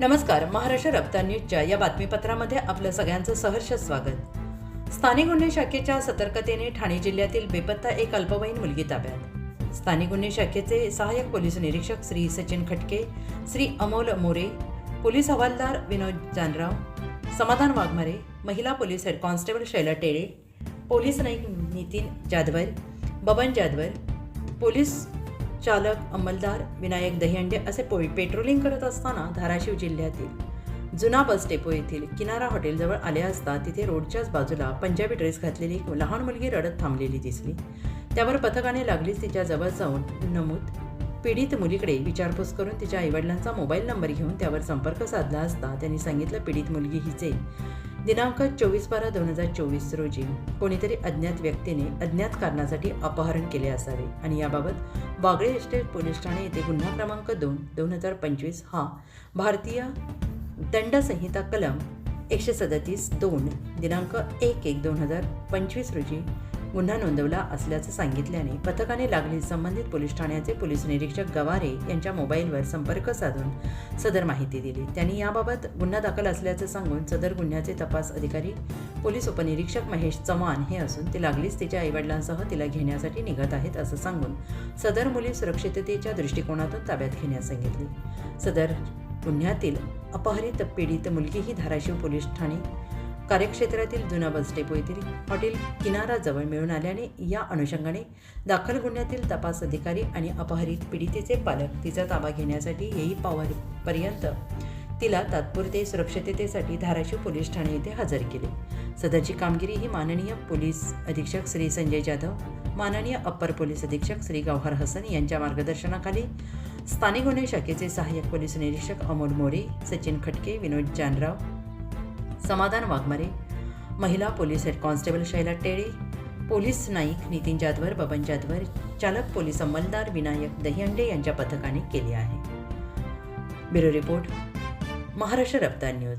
नमस्कार महाराष्ट्र रफ्तार न्यूजच्या या बातमीपत्रामध्ये आपलं सगळ्यांचं सहर्ष स्वागत. स्थानिक गुन्हे शाखेच्या सतर्कतेने ठाणे जिल्ह्यातील बेपत्ता एक अल्पवयीन मुलगी ताब्यात. स्थानिक गुन्हे शाखेचे सहाय्यक पोलीस निरीक्षक श्री सचिन खटके श्री अमोल मोरे पोलीस हवालदार विनोद जानराव समाधान वाघमारे महिला police head constable Shaila Tele police Naik Nitin Jadhavar Baban Jadhavar police चालक अंमलदार विनायक दहिहंडे असे पो पेट्रोलिंग करत असताना धाराशिव जिल्ह्यातील जुना बस डेपो येथील किनारा हॉटेलजवळ आले असता तिथे रोडच्याच बाजूला पंजाबी ड्रेस घातलेली एक लहान मुलगी रडत थांबलेली दिसली. त्यावर पथकाने लागलीच तिच्या जवळ जाऊन नमूद पीडित मुलीकडे विचारपूस करून तिच्या आईवडिलांचा मोबाईल नंबर घेऊन त्यावर संपर्क साधला असता त्यांनी सांगितलं पीडित मुलगी हिचे दिनांक चोवीस बारा दोन हजार चोवीस रोजी कोणीतरी अज्ञात व्यक्तीने अज्ञात कारणासाठी अपहरण केले असावे. आणि याबाबत वागळे एस्टेट पोलीस ठाणे येथे गुन्हा क्रमांक दोन दोन हजार पंचवीस हा भारतीय दंडसंहिता कलम एकशे सदतीस दोन दिनांक एक एक दोन हजार पंचवीस रोजी गुन्हा नोंदवला असल्याचं सांगितल्याने पथकाने लागली संबंधित पोलीस ठाण्याचे पोलीस निरीक्षक गवारे यांच्या मोबाईलवर संपर्क साधून सदर माहिती दिली. त्यांनी याबाबत गुन्हा दाखल असल्याचं सांगून सदर गुन्ह्याचे तपास अधिकारी पोलीस उपनिरीक्षक महेश चव्हाण हे असून ते लागलीच तिच्या आईवडिलांसह तिला घेण्यासाठी निघत आहेत असं सांगून सदर मुली सुरक्षिततेच्या दृष्टिकोनातून ताब्यात घेण्यास सांगितले. सदर गुन्ह्यातील अपहरित पीडित मुलगी ही धाराशिव पोलीस ठाणे कार्यक्षेत्रातील जुना बस डेपो येथील हॉटेल किनाराजवळ मिळून आल्याने या अनुषंगाने दाखल गुन्ह्यातील तपास अधिकारी आणि अपहरित पीडितेचे पालक तिचा ताबा घेण्यासाठी येई पावर पर्यंत तिला तात्पुरते सुरक्षिततेसाठी धाराशिव पोलीस ठाणे येथे हजर केले. सदरची कामगिरी ही माननीय पोलीस अधीक्षक श्री संजय जाधव माननीय अप्पर पोलीस अधीक्षक श्री गौहर हसन यांच्या मार्गदर्शनाखाली स्थानिक गुन्हे शाखेचे सहाय्यक पोलीस निरीक्षक अमोल मोरे सचिन खटके विनोद जानराव समाधान वाघमारे. महिला police head constable Shaila Tele police Naik Nitin Jadhavar Baban Jadhavar चालक पोलीस अंमलदार विनायक दहिहंडे यांच्या पथकाने केले आहे. ब्युरो रिपोर्ट महाराष्ट्र रफ्तार न्यूज.